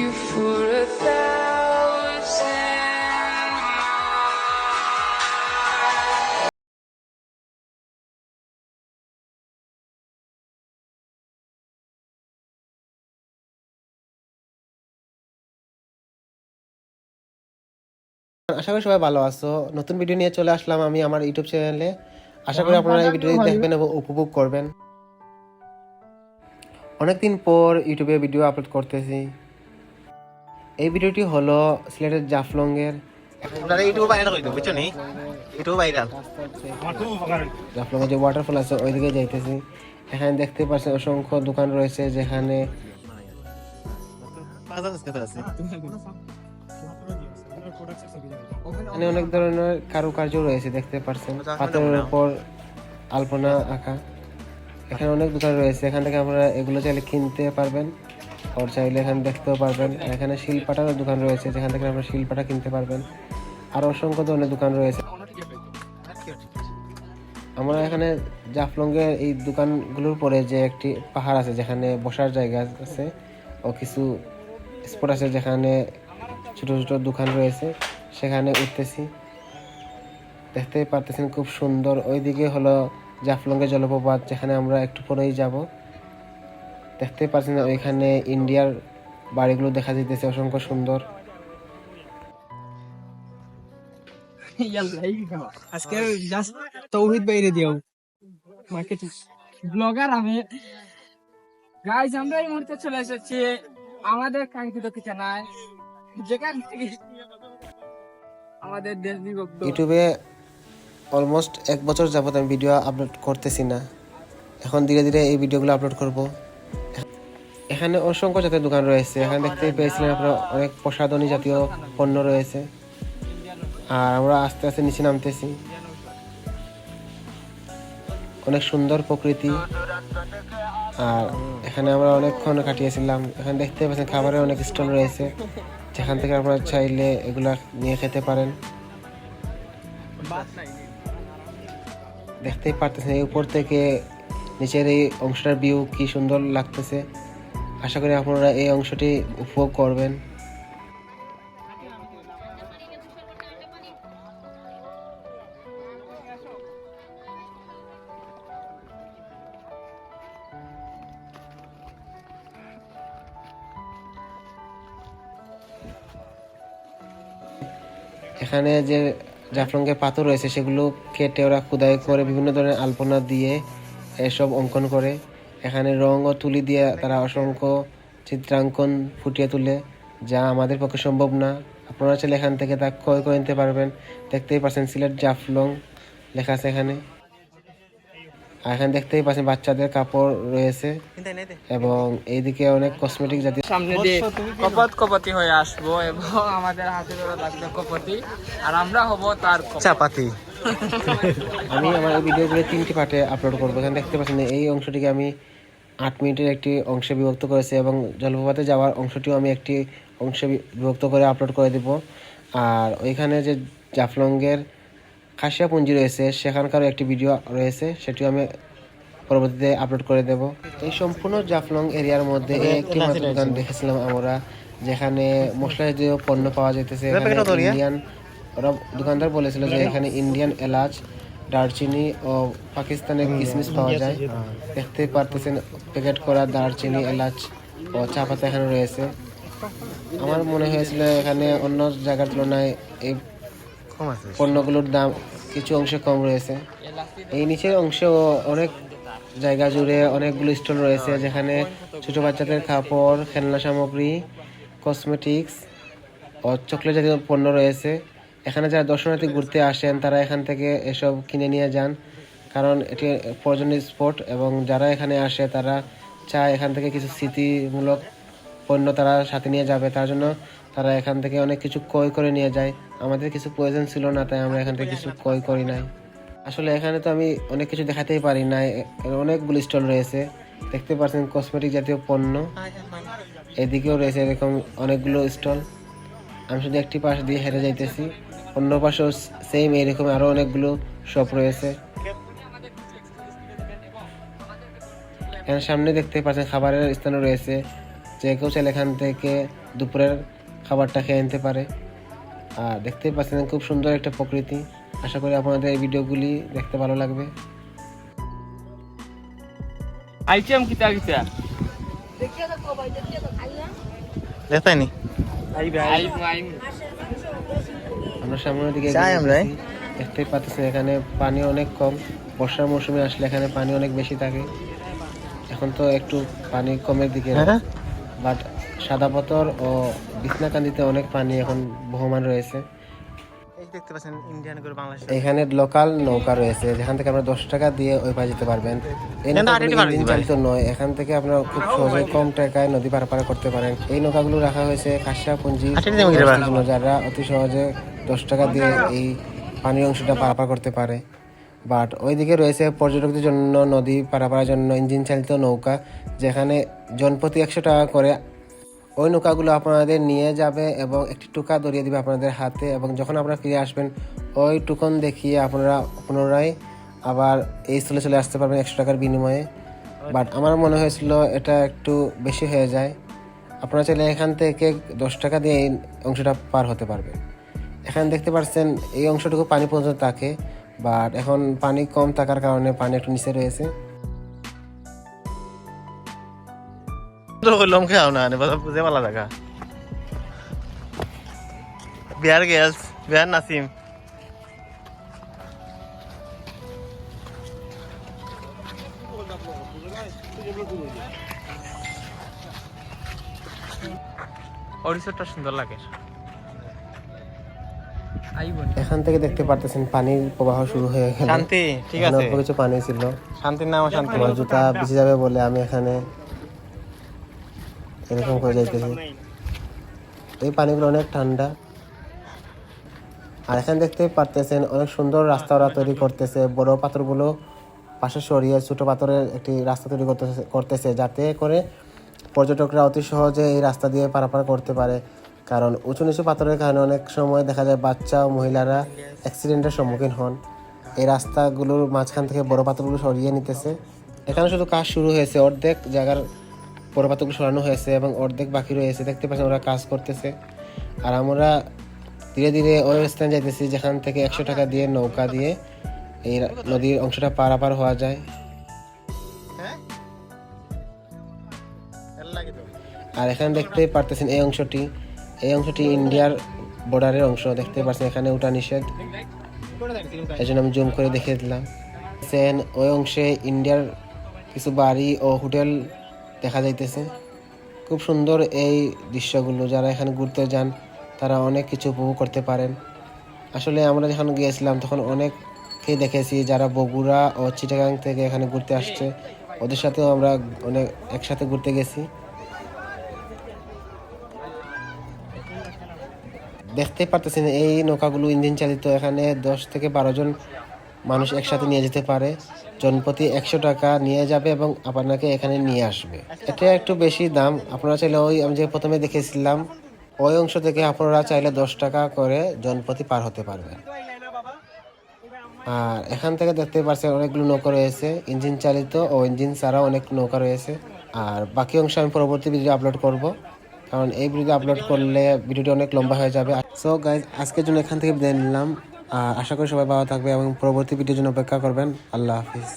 you for a thousand আশা করি সবাই ভালো আছো। নতুন ভিডিও নিয়ে চলে আসলাম আমি আমার ইউটিউব চ্যানেলে আশা করি আপনারা এই ভিডিওটি দেখবেন এবং উপভোগ করবেন। অনেকদিন পর ইউটিউবে ভিডিও আপলোড করতেছি। এই ভিডিওটি হলো সিলেটের জাফলংয়ের জাফলংয়ে যে ওয়াটারফল আছে ওইদিকে যাইতেছি। এখানে দেখতে পাচ্ছেন অসংখ্য দোকান রয়েছে যেখানে এখানে অনেক ধরনের কারুকার্য রয়েছে দেখতে পাচ্ছেন। পাথরের উপর আলপনা আঁকা। এখানে অনেক দোকান রয়েছে এখান থেকে আপনারা এগুলো চাইলে কিনতে পারবেন। আর চাইলে এখানে দেখতেও পারবেন। এখানে শিলপাটারও দোকান রয়েছে, যেখান থেকে আপনারা শিলপাটা কিনতে পারবেন। আর অসংখ্য ধরনের দোকান রয়েছে। আমরা এখানে জাফলংয়ের এই দোকানগুলোর পরে যে একটি পাহাড় আছে, যেখানে বসার জায়গা আছে, ও কিছু স্পট আছে যেখানে ছোট ছোট দোকান রয়েছে, সেখানে উঠতেছি। দেখতেই পারতেছেন খুব সুন্দর। ওইদিকে হলো জাফলংয়ের জলপ্রপাত, যেখানে আমরা একটু পরেই যাব। দেখতেই পাচ্ছেন ওইখানে ইন্ডিয়ার বাড়িগুলো দেখা যেতেছে অসংখ্য সুন্দর। আজকে জাস্ট তৌহিদ বাইরে দিও। মার্কেট। ব্লগার আমি। গাইজ আমরা এই মুহূর্তে চলে এসেছি আমাদের কাঙ্ক্ষিত ঠিকানায়। যেখান থেকে আমাদের দেশ বিভক্ত। ইউটিউবে অলমোস্ট এক বছর যাবত আমি ভিডিও আপলোড করতেছি না। এখন ধীরে ধীরে এই ভিডিওগুলো আপলোড করব। এখানে অসংখ্য জাতীয় দোকান রয়েছে। এখানে দেখতে পেয়েছিলেন আপনার অনেক প্রসাধনী জাতীয় পণ্য রয়েছে। আর আমরা আস্তে আস্তে নিচে নামতেছি। অনেক সুন্দর প্রকৃতি। আর এখানে আমরা অনেকক্ষণ কাটিয়েছিলাম। এখানে দেখতে পাচ্ছেন খাবারের অনেক স্টল রয়েছে। যেখান থেকে আপনারা চাইলে এগুলা নিয়ে খেতে পারেন। দেখতেই পারতেছেন এই উপর থেকে নিচের এই অংশটার ভিউ কি সুন্দর লাগতেছে। আশা করি আপনারা এই অংশটি উপভোগ করবেন। এখানে যে জাফলংয়ের পাথর রয়েছে, সেগুলো কেটে ওরা খুদাই করে বিভিন্ন ধরনের আলপনা দিয়ে এসব অঙ্কন করে। এখানে রং ও তুলি দিয়ে তারা অসংখ্য চিত্রাঙ্কন ফুটিয়ে তুলে যা আমাদের পক্ষে সম্ভব না। আপনারা চাইলে এখান থেকে তা ক্রয় করে নিতে পারবেন। দেখতেই পাচ্ছেন সিলেট জাফলং লেখা আছে এখানে। আর এখানে দেখতেই পাচ্ছেন বাচ্চাদের কাপড় রয়েছে এবং এইদিকে অনেক কসমেটিক জাতীয় সামনে দিয়ে কপত কপতি হয়ে আসব এবং আমাদের হাতে ধরে লাগবে কপতি। আর আমরা হব তার চাপাতি। আমি আমার এই ভিডিওগুলো তিনটি পার্টে আপলোড করব। এখানে দেখতে পাচ্ছেন এই অংশটিকে আমি আট মিনিটের একটি অংশে বিভক্ত করেছি এবং জলপ্রপাতে যাওয়ার অংশটিও আমি একটি অংশে বিভক্ত করে আপলোড করে দেব। আর ওইখানে যে জাফলংয়ের খাসিয়া পুঞ্জি রয়েছে সেখানকারও একটি ভিডিও রয়েছে সেটিও আমি পরবর্তীতে আপলোড করে দেব। এই সম্পূর্ণ জাফলং এরিয়ার মধ্যে একটি মাত্র দোকান দেখেছিলাম আমরা যেখানে মশলা জাতীয় পণ্য পাওয়া যেতেছে ইন্ডিয়ান ওরা দোকানদার বলেছিল যে এখানে ইন্ডিয়ান এলাচ দারচিনি ও পাকিস্তানের কিসমিস পাওয়া যায়। দেখতে পারতেছেন প্যাকেট করা দারচিনি এলাচ ও চা পাতা এখানে রয়েছে। আমার মনে হয়েছিল এখানে অন্য জায়গার তুলনায় এই পণ্যগুলোর দাম কিছু অংশে কম রয়েছে। এই নিচের অংশে অনেক জায়গা জুড়ে অনেকগুলো স্টল রয়েছে যেখানে ছোট বাচ্চাদের কাপড় খেলনা সামগ্রী কসমেটিক্স ও চকলেট জাতীয় পণ্য রয়েছে। এখানে যারা দর্শনার্থী ঘুরতে আসেন, তারা এখান থেকে এসব কিনে নিয়ে যান। কারণ এটি পর্যটন স্পট এবং যারা এখানে আসে, তারা চায় এখান থেকে কিছু স্মৃতিমূলক পণ্য তারা সাথে নিয়ে যাবে। তার জন্য তারা এখান থেকে অনেক কিছু ক্রয় করে নিয়ে যায়। আমাদের কিছু প্রয়োজন ছিল না, তাই আমরা এখান থেকে কিছু ক্রয় করি নাই। আসলে এখানে তো আমি অনেক কিছু দেখাতেই পারি না অনেকগুলো স্টল রয়েছে। দেখতে পাচ্ছেন কসমেটিক জাতীয় পণ্য। এদিকেও রয়েছে এরকম অনেকগুলো স্টল। আমি শুধু একটি পাশ দিয়ে হেরে যাইতেছি। অন্য পাশেও সেম এরকম আরও অনেকগুলো শপ রয়েছে। এখানে সামনে দেখতে পাচ্ছেন খাবারের স্থান রয়েছে। যে কেউ চাইলে এখান থেকে দুপুরের খাবারটা খেয়ে নিতে পারে। আর দেখতে পাচ্ছেন খুব সুন্দর একটা প্রকৃতি। আশা করি আপনাদের এই ভিডিওগুলি দেখতে ভালো লাগবে। আইটেম কিতা কিতা? দেখতাইনি আইব আইব। আমরা সামনের দিকে যাই আমরা। দেখতেই পাচ্ছেন এখানে পানি অনেক কম। বর্ষার মৌসুমে আসলে এখানে পানি অনেক বেশি থাকে। এখন তো একটু পানি কমের দিকে হ্যাঁ। বাট সাদা পাথর ও বিছনাকান্দিতে অনেক পানি এখন বহমান রয়েছে। দেখতে পাচ্ছেন ইন্ডিয়ান করে বাংলাদেশ এখানে লোকাল নৌকা রয়েছে। যেখান থেকে আপনারা দশ টাকা দিয়ে ওই পার যেতে পারবেন। ইঞ্জিন চালিত নয়। এখান থেকে আপনারা খুব সহজে কম টাকায় নদী পারাপার করতে পারেন। এই নৌকাগুলো রাখা হয়েছে খাসা পুঞ্জি। জন্য যারা অতি সহজে দশ টাকা দিয়ে এই পানির অংশটা পারাপার করতে পারে। বাট ওইদিকে রয়েছে পর্যটকদের জন্য নদী পারাপারের জন্য ইঞ্জিন চালিত নৌকা যেখানে জনপ্রতি একশো টাকা করে ওই নৌকাগুলো আপনাদের নিয়ে যাবে এবং একটি টুকা ধরিয়ে দিবে আপনাদের হাতে এবং যখন আপনারা ফিরে আসবেন ওই টুকন দেখিয়ে আপনারা পুনরায় আবার এই স্থলে চলে আসতে পারবেন একশো টাকার বিনিময়ে। বাট আমার মনে হয়েছিল এটা একটু বেশি হয়ে যায়। আপনারা চাইলে এখান থেকে দশ টাকা দিয়ে এই অংশটা পার হতে পারবেন। এখানে দেখতে পাচ্ছেন এই অংশটুকু পানি পর্যন্ত থাকে বাট এখন পানি কম থাকার কারণে পানি একটু নিচে রয়েছে। লম বিহার সুন্দর লাগে। এখান থেকে দেখতে পারতেছেন পানির প্রবাহ শুরু হয়ে গেল। শান্তি ঠিক আছে। অল্প কিছু পানি ছিল। শান্তির নাম শান্তি। আমার জুতা ভিজে যাবে বলে আমি এখানে এরকম করে যাইতেছি। এই পানিগুলো অনেক ঠান্ডা। আর এখানে দেখতে পারতেছেন অনেক সুন্দর রাস্তা ওরা তৈরি করতেছে। বড় পাথরগুলো পাশে সরিয়ে ছোট পাথরের একটি রাস্তা তৈরি করতেছে করতেছে যাতে করে পর্যটকরা অতি সহজে এই রাস্তা দিয়ে পারাপার করতে পারে। কারণ উঁচু নিচু পাথরের কারণে অনেক সময় দেখা যায় বাচ্চা ও মহিলারা অ্যাক্সিডেন্টের সম্মুখীন হন। এই রাস্তাগুলোর মাঝখান থেকে বড় পাথরগুলো সরিয়ে নিতেছে। এখানে শুধু কাজ শুরু হয়েছে অর্ধেক জায়গার বড় পাথরগুলো সরানো হয়েছে এবং অর্ধেক বাকি রয়েছে। দেখতে পাচ্ছেন ওরা কাজ করতেছে। আর আমরা ধীরে ধীরে ওই স্থানে যাইতেছি যেখান থেকে একশো টাকা দিয়ে নৌকা দিয়ে এই নদীর অংশটা পারাপার হওয়া যায়। হ্যাঁ? আর এখানে দেখতেই পারতেছেন এই অংশটি। এই অংশটি ইন্ডিয়ার বর্ডারের অংশ, দেখতে পাচ্ছেন এখানে ওটা নিষেধ। এই জন্য আমি জুম করে দেখিয়ে দিলাম। সেন ওই অংশে ইন্ডিয়ার কিছু বাড়ি ও হোটেল দেখা যাইতেছে। খুব সুন্দর এই দৃশ্যগুলো, যারা এখানে ঘুরতে যান, তারা অনেক কিছু উপভোগ করতে পারেন। আসলে আমরা যখন গিয়েছিলাম, তখন অনেককেই দেখেছি যারা বগুড়া ও চিটাগাং থেকে এখানে ঘুরতে আসছে। ওদের সাথেও আমরা অনেক একসাথে ঘুরতে গেছি। দেখতে পারতেছেন এই নৌকাগুলো ইঞ্জিন চালিত, এখানে দশ থেকে বারো জন মানুষ একসাথে নিয়ে যেতে পারে। জনপ্রতি একশো টাকা নিয়ে যাবে এবং আপনাকে এখানে নিয়ে আসবে। এটা একটু বেশি দাম, আপনারা চাইলে ওই আমি যে প্রথমে দেখেছিলাম, ওই অংশ থেকে আপনারা চাইলে দশ টাকা করে জনপ্রতি পার হতে পারবেন। আর এখান থেকে দেখতে পাচ্ছেন অনেকগুলো নৌকা রয়েছে, ইঞ্জিন চালিত ও ইঞ্জিন ছাড়াও অনেক নৌকা রয়েছে। আর বাকি অংশ আমি পরবর্তী ভিডিও আপলোড করব। কারণ এই ভিডিও আপলোড করলে ভিডিওটি অনেক লম্বা হয়ে যাবে। সো গাইজ আজকের জন্য এখান থেকে বিদায় নিলাম। আশা করি সবাই ভালো থাকবে এবং পরবর্তী ভিডিওর জন্য অপেক্ষা করবেন। আল্লাহ হাফিজ।